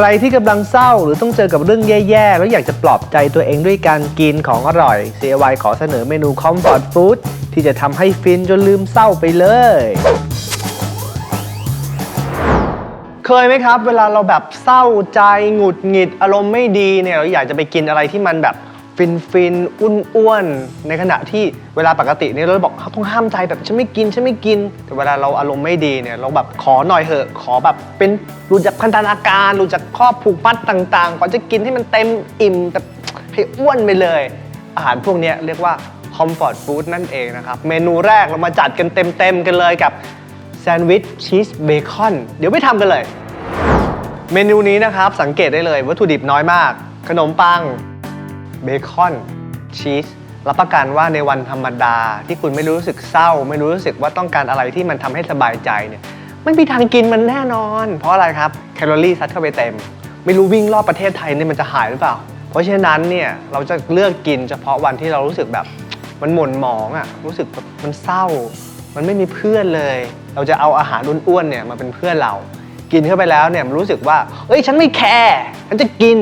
ใครที่กำลังเศร้าหรือต้องเจอกับเรื่องแย่ๆ แล้วอยากจะปลอบใจตัวเองด้วยการกินของอร่อย CY ขอเสนอเมนู Comfort Food ที่จะทำให้ฟินจนลืมเศร้าไปเลย เคยไหมครับ เวลาเราแบบเศร้าใจหงุดหงิดอารมณ์ไม่ดีเนี่ยเราอยากจะไปกินอะไรที่มันแบบ ฟินฟินๆอ้วนอ้วนๆในขณะที่เวลาปกติเนี่ยเราบอกเขาต้องห้ามใจแบบฉันไม่กินฉันไม่กิน แต่เวลาเราอารมณ์ไม่ดีเนี่ยเราแบบขอหน่อยเถอะ ขอแบบเป็นรู้จักพันธนาการรู้จักข้อผูกมัดต่างๆก่อนจะกินให้มันเต็มอิ่มแบบให้อ้วนไปเลย อาหารพวกนี้เรียกว่า comfort food นั่นเองนะครับ เมนูแรกเรามาจัดกันเต็มๆกันเลยกับแซนด์วิชชีสเบคอนเดี๋ยวไปทำกันเลย เมนูนี้นะครับสังเกตได้เลยวัตถุดิบน้อยมาก ขนมปัง เบคอนชีสรับประกันว่าในวันธรรมดาที่คุณไม่รู้สึกเศร้า ไม่รู้สึกว่าต้องการอะไรที่มันทำให้สบายใจเนี่ยไม่มีทางกินมันแน่นอน เพราะอะไรครับแคลอรี่ซัดเข้าไปเต็ม ไม่รู้วิ่งรอบประเทศไทยเนี่ยมันจะหายหรือเปล่า เพราะฉะนั้นเนี่ยเราจะเลือกกินเฉพาะวันที่เรารู้สึกแบบมันหม่นหมองอะ่ะรู้สึกแบบมันเศร้า มันไม่มีเพื่อนเลย เราจะเอาอาหารอ้วนๆเนี่ยมาเป็นเพื่อนเรา กินเข้าไปแล้วเนี่ยมันรู้สึกว่าเอ้ยฉันไม่แคร์ฉันจะกิน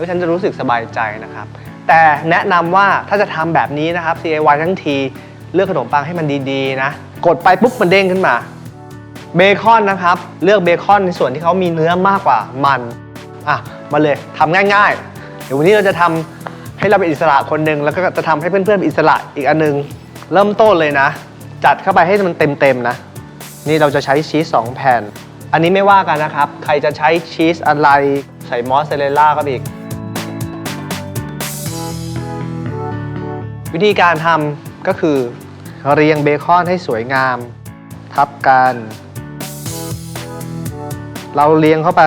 แล้วฉันจะรู้สึกสบายใจนะครับ แต่แนะนำว่าถ้าจะทำแบบนี้นะครับ CAY ทั้งทีเลือกขนมปังให้มันดีๆ นะ กดไปปุ๊บมันเด้งขึ้นมา เบคอนนะครับ เลือกเบคอนในส่วนที่เขามีเนื้อมากกว่ามันอะมาเลยทำง่ายๆ เดี๋ยววันนี้เราจะทำให้เราเป็นอิสระคนหนึ่งแล้วก็จะทำให้เพื่อนๆเป็นอิสระอีกอันหนึง เริ่มต้นเลยนะ จัดเข้าไปให้มันเต็มๆนะ นี่เราจะใช้ชีส2แผ่นอันนี้ไม่ว่ากันนะครับ ใครจะใช้ชีสอะไร ใส่มอสซาเรลล่าก็อีก วิธีการทำก็คือ เรียงเบคอนให้สวยงาม ทับกัน เราเรียงเข้าไป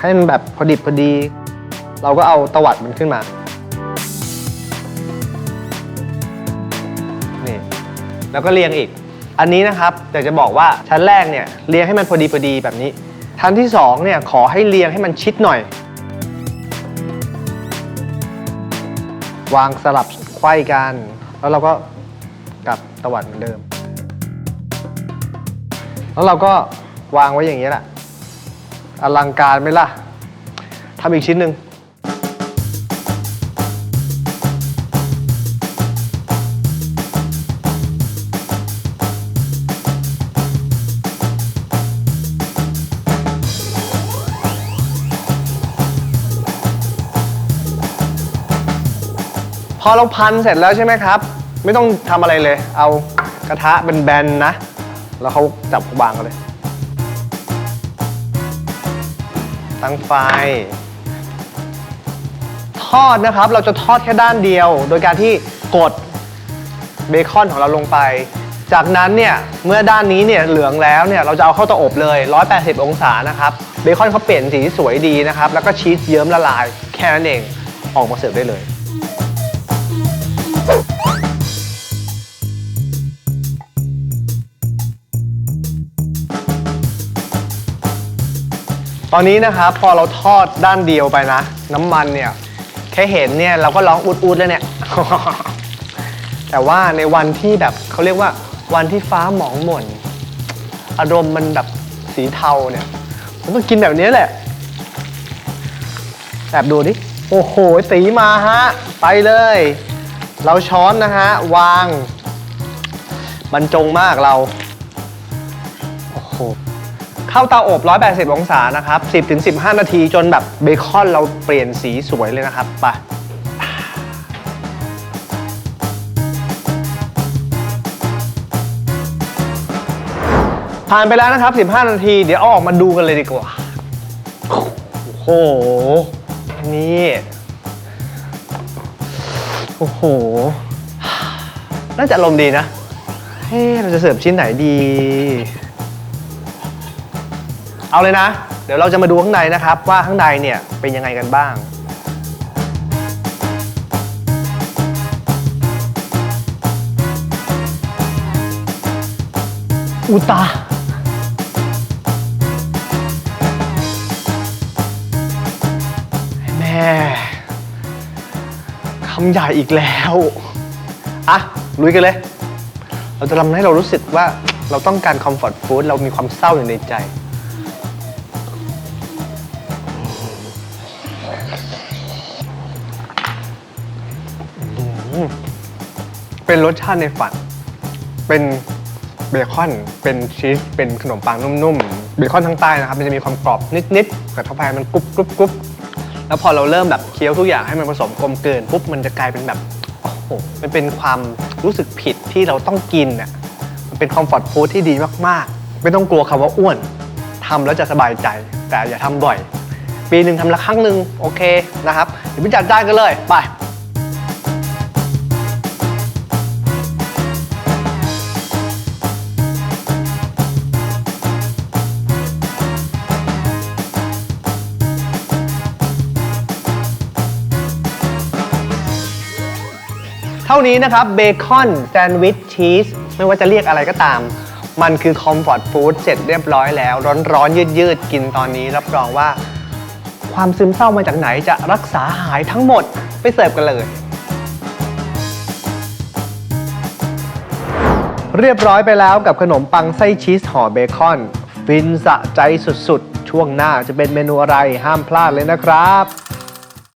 ให้มันแบบพอดิบพอดี เราก็เอาตวัดมันขึ้นมา นี่ แล้วก็เรียงอีก อันนี้นะครับอยากจะบอกว่าชั้นแรกเนี่ยเรียงให้มันพอดีพอดีแบบนี้ชั้นที่สองเนี่ยขอให้เรียงให้มันชิดหน่อย วางสลับไขว้กัน แล้วเราก็กลับตวัดเหมือนเดิม แล้วเราก็วางไว้อย่างนี้แหละอลังการไหมล่ะทำอีกชิ้นหนึ่ง อเราพันเสร็จแล้วใช่ไหมครับ ไม่ต้องทำอะไรเลย เอากระทะเป็นแบนๆนะ แล้วเขาจับวางกันเลย ตั้งไฟ ทอดนะครับ เราจะทอดแค่ด้านเดียว โดยการที่กดเบคอนของเราลงไป จากนั้นเนี่ย เมื่อด้านนี้เนี่ยเหลืองแล้วเนี่ย เราจะเอาเข้าเตาอบเลย 180 องศานะครับ เบคอนเขาเปลี่ยนสีสวยดีนะครับ แล้วก็ชีสเยิ้มละลาย แค่นั้นเอง ออกมาเสิร์ฟได้เลย อนนี้นะครับพอเราทอดด้านเดียวไปนะ น้ำมันเนี่ยแค่เห็นเนี่ยเราก็ร้องอุดๆแล้วเนี่ย แต่ว่าในวันที่แบบเขาเรียกว่าวันที่ฟ้าหมองหม่น อารมณ์มันแบบสีเทาเนี่ยผมต้องกินแบบนี้แหละแอบดูดิ โอ้โหสีมาฮะ ไปเลย เราช้อนนะฮะ วาง บรรจงมากเรา โอ้โห เข้าเตาอบ 180 องศานะครับ 10-15 นาทีจนแบบเบคอนเราเปลี่ยนสีสวยเลยนะครับไปผ่านไปแล้วนะครับ 15 นาที เดี๋ยวเอาออกมาดูกันเลยดีกว่า โอ้โห นี่ โอ้โห น่าจะอารมดีนะ เฮ้เราจะเสิร์ฟชิ้นไหนดี เอาเลยนะ เดี๋ยวเราจะมาดูข้างในนะครับ ว่าข้างในเนี่ยเป็นยังไงกันบ้าง อุตา แม่คำใหญ่อีกแล้วอะลุยกันเลย เราจะทำให้เรารู้สึกว่าเราต้องการคอมฟอร์ตฟู้ดเรามีความเศร้าอยู่ในใจ เป็นรสชาติในฝัน เป็นเบคอน เป็นชีส เป็นขนมปังนุ่มๆ เบคอนทั้งใต้นะครับ มันจะมีความกรอบนิดๆแต่เข้าไปมันกรุบกรุบกรุบแล้วพอเราเริ่มแบบเคี้ยวทุกอย่างให้มันผสมกลมเกินปุ๊บมันจะกลายเป็นแบบโอ้โหมันเป็นความรู้สึกผิดที่เราต้องกินอะมันเป็นคอมฟอร์ตฟู้ดที่ดีมากๆ ไม่ต้องกลัวคำว่าอ้วนทำแล้วจะสบายใจ แต่อย่าทำบ่อย ปีหนึ่งทำละครั้งหนึ่งโอเคนะครับเดี๋ยวพี่จัดจ้านกันเลยไปานี้นะครับเบคอนแซนด์วิชชีสไม่ว่าจะเรียกอะไรก็ตาม มันคือคอมฟอร์ตฟู้ดเสร็จเรียบร้อยแล้ว ร้อนๆ ยืดๆ กินตอนนี้รับรองว่า ความซึมเศร้ามาจากไหนจะรักษาหายทั้งหมดไปเสิร์ฟกันเลย เรียบร้อยไปแล้วกับขนมปังไส้ชีสห่อเบคอน ฟินสะใจสุดๆ ช่วงหน้าจะเป็นเมนูอะไรห้ามพลาดเลยนะครับ